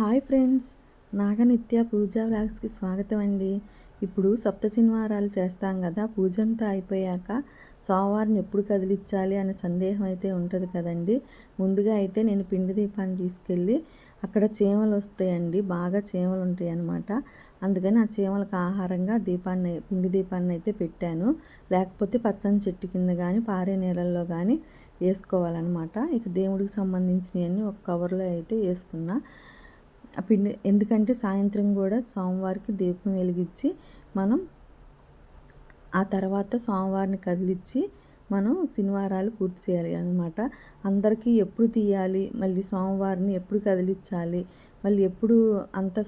Hi friends నాగనిత్య పూజా వ్లాగ్స్కి స్వాగతం అండి ఇప్పుడు సప్త శనివారాలు చేస్తాం కదా పూజ అంతా అయిపోయాక సోమవారం ఎప్పుడు కదిలించాలి అనే సందేహం అయితే ఉంటుంది కదండి. ముందుగా అయితే నేను పిండి దీపాన్ని తీసుకెళ్ళి అక్కడ చీమలు వస్తాయండి బాగా చీమలు ఉంటాయి అన్నమాట. అందుకని ఆ చీమలకు ఆహారంగా దీపాన్ని పిండి దీపాన్ని అయితే పెట్టాను. లేకపోతే పచ్చని చెట్టు కింద కానీ పారే నీళ్ళల్లో కానీ వేసుకోవాలన్నమాట. ఇక దేవుడికి సంబంధించినవన్నీ ఒక కవర్లో అయితే వేసుకున్నా. పిండి ఎందుకంటే సాయంత్రం కూడా సోమవారికి దీపం వెలిగించి మనం ఆ తర్వాత సోమవారిని కదిలిచ్చి మనం శనివారాలు పూర్తి చేయాలి అనమాట అందరికీ ఎప్పుడు తీయాలి? మళ్ళీ సోమవారిని ఎప్పుడు కదిలించాలి మళ్ళీ ఎప్పుడు అంతా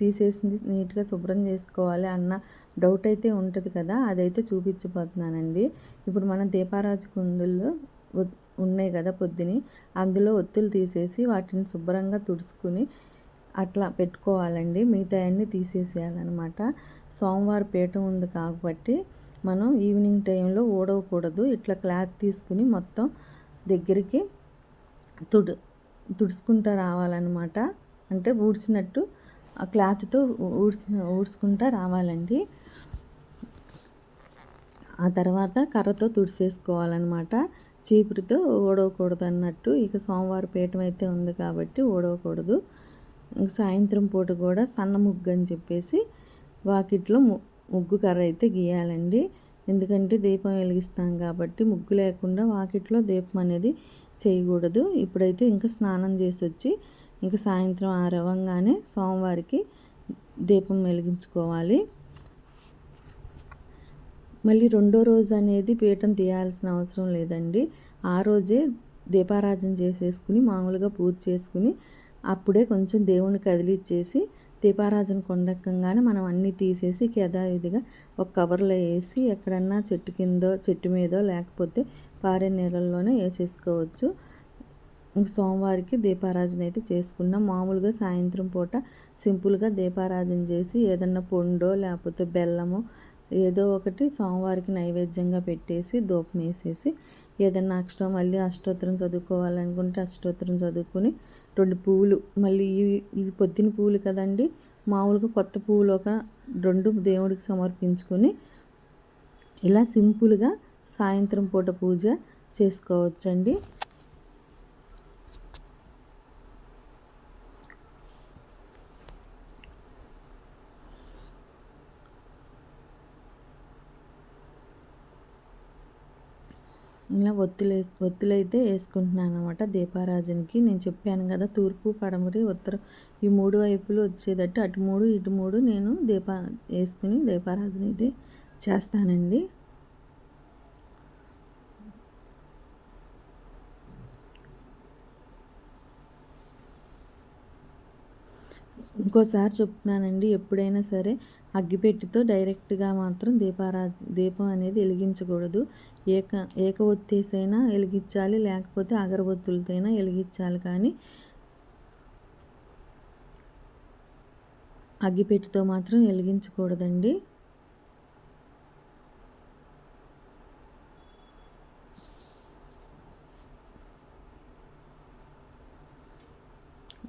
తీసేసింది నీట్గా శుభ్రం చేసుకోవాలి అన్న డౌట్ అయితే ఉంటుంది కదా? అదైతే చూపించబోతున్నానండి. ఇప్పుడు మనం దీపారాజు కుందుల్లో ఉన్నాయి కదా పొద్దుని? అందులో ఒత్తులు తీసేసి వాటిని శుభ్రంగా తుడుచుకుని అట్లా పెట్టుకోవాలండి. మిగతా అన్నీ తీసేసేయాలన్నమాట. సోమవారం పీఠం ఉంది కాబట్టి మనం ఈవినింగ్ టైంలో ఊడవకూడదు. ఇట్లా క్లాత్ తీసుకుని మొత్తం దగ్గరికి తుడు తుడుచుకుంటూ రావాలన్నమాట. అంటే ఊడ్చినట్టు ఆ క్లాత్తో ఊడ్చి ఊడ్చుకుంటూ రావాలండి. ఆ తర్వాత కర్రతో తుడిసేసుకోవాలన్నమాట చీపురితో ఓడవకూడదు అన్నట్టు ఇక సోమవారం పీఠం అయితే ఉంది కాబట్టి ఓడవకూడదు సాయంత్రం పూట కూడా సన్న ముగ్గు అని చెప్పేసి వాకిట్లో ముగ్గు కర్ర అయితే గీయాలండి. ఎందుకంటే దీపం వెలిగిస్తాం కాబట్టి ముగ్గు లేకుండా వాకిట్లో దీపం అనేది చేయకూడదు. ఇప్పుడైతే ఇంకా స్నానం చేసి వచ్చి ఇంకా సాయంత్రం ఆరవంగానే సోమవారికి దీపం వెలిగించుకోవాలి. మళ్ళీ రెండో రోజు అనేది పీఠం తీయాల్సిన అవసరం లేదండి. ఆ రోజే దీపారాజన చేసేసుకుని మామూలుగా పూజ చేసుకుని అప్పుడే కొంచెం దేవుని కదిలిచ్చేసి దీపారాజన కొండకంగానే మనం అన్నీ తీసేసి యథావిధిగా ఒక కవర్లో వేసి ఎక్కడన్నా చెట్టు కిందో చెట్టు మీదో లేకపోతే పారే నీళ్ళల్లోనే వేసేసుకోవచ్చు. సోమవారికి దీపారాజన అయితే చేసుకున్నాం. మామూలుగా సాయంత్రం పూట సింపుల్గా దీపారాజన చేసి ఏదన్నా పొండో లేకపోతే బెల్లము ఏదో ఒకటి సోమవారికి నైవేద్యంగా పెట్టేసి దూపం వేసేసి ఏదన్నా అష్టం మళ్ళీ అష్టోత్తరం చదువుకోవాలనుకుంటే అష్టోత్తరం చదువుకుని రెండు పువ్వులు మళ్ళీ ఇవి ఇవి పొద్దున పువ్వులు కదండి మామూలుగా కొత్త పువ్వులు ఒక రెండు దేవుడికి సమర్పించుకొని ఇలా సింపుల్గా సాయంత్రం పూట పూజ చేసుకోవచ్చండి. ఇలా ఒత్తులు ఒత్తులైతే వేసుకుంటున్నాను అనమాట దీపారాజునికి. నేను చెప్పాను కదా తూర్పు పడమరి ఉత్తరం ఈ మూడు వైపులు వచ్చేటట్టు అటు మూడు ఇటు మూడు నేను దీపా వేసుకుని దీపారాజుని అయితే చేస్తానండి. ఇంకోసారి చెప్తున్నానండి ఎప్పుడైనా సరే అగ్గిపెట్టితో డైరెక్ట్గా మాత్రం దీపారా దీపం అనేది వెలిగించకూడదు. ఏక ఏక ఒత్తేసైనా వెలిగించాలి లేకపోతే అగరబత్తులతోనైనా వెలిగించాలి. కానీ అగ్గిపెట్టితో మాత్రం వెలిగించకూడదండి.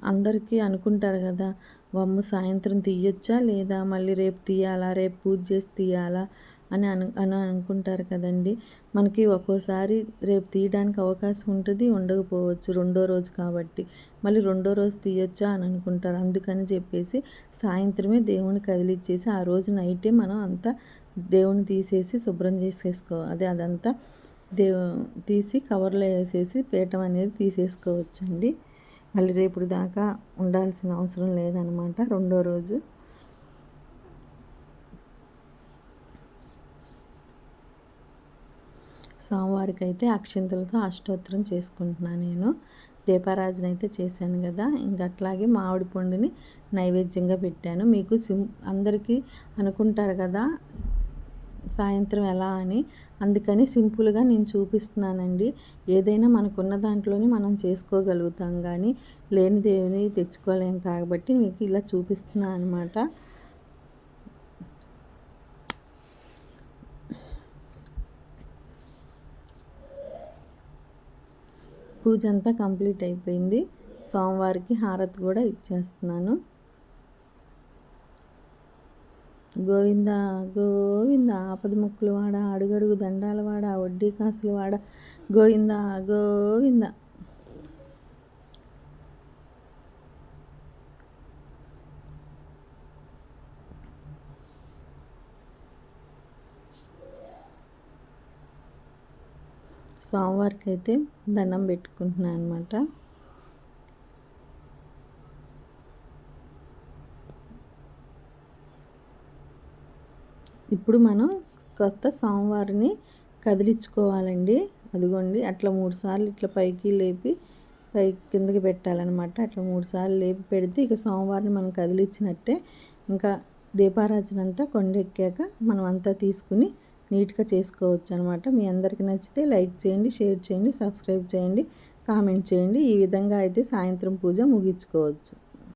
అందరికీ అనుకుంటారు కదా వమ్ము సాయంత్రం తీయొచ్చా లేదా? మళ్ళీ రేపు తీయాలా? రేపు పూజ చేసి తీయాలా? అని అను అని అనుకుంటారు కదండి. మనకి ఒక్కోసారి రేపు తీయడానికి అవకాశం ఉంటుంది ఉండకపోవచ్చు. రెండో రోజు కాబట్టి మళ్ళీ రెండో రోజు తీయొచ్చా అని అనుకుంటారు. అందుకని చెప్పేసి సాయంత్రమే దేవుని కదిలిచ్చేసి ఆ రోజు నైటే మనం అంతా దేవుని తీసేసి శుభ్రం చేసేసుకో అదే అదంతా దేవు తీసి కవర్లో వేసేసి పీఠం అనేది తీసేసుకోవచ్చండి. మళ్ళీ రేపు దాకా ఉండాల్సిన అవసరం లేదనమాట రెండో రోజు. సోమవారికి అయితే అక్షింతలతో అష్టోత్తరం చేసుకుంటున్నాను నేను. దీపారాజన అయితే చేశాను కదా. ఇంక అట్లాగే మామిడి పండుని నైవేద్యంగా పెట్టాను. మీకు సిం అందరికీ అనుకుంటారు కదా సాయంత్రం ఎలా అని అందుకని సింపుల్గా నేను చూపిస్తున్నానండి. ఏదైనా మనకున్న దాంట్లోనే మనం చేసుకోగలుగుతాం కానీ లేని దేవుని తెచ్చుకోలేం కాబట్టి మీకు ఇలా చూపిస్తున్నాను అనమాట పూజ అంతా కంప్లీట్ అయిపోయింది. సోమవారికి హారతి కూడా ఇచ్చేస్తున్నాను. గోవింద గోవింద ఆపద ముక్కులు వాడ అడుగడుగు దండాల వాడ వడ్డీ కాసులు వాడ గోవింద గోవింద. సోమవారికి అయితే దండం పెట్టుకుంటున్నాను అనమాట ఇప్పుడు మనం కొత్త సోమవారిని కదిలించుకోవాలండి. అదిగోండి అట్లా మూడు సార్లు ఇట్లా పైకి లేపి పై కిందకి పెట్టాలన్నమాట. అట్లా మూడు సార్లు లేపి పెడితే ఇక సోమవారిని మనం కదిలించినట్టే ఇంకా దీపారాజన అంతా కొండెక్కాక మనం అంతా తీసుకుని నీట్గా చేసుకోవచ్చు అనమాట మీ అందరికీ నచ్చితే లైక్ చేయండి షేర్ చేయండి సబ్స్క్రైబ్ చేయండి కామెంట్ చేయండి. ఈ విధంగా అయితే సాయంత్రం పూజ ముగించుకోవచ్చు.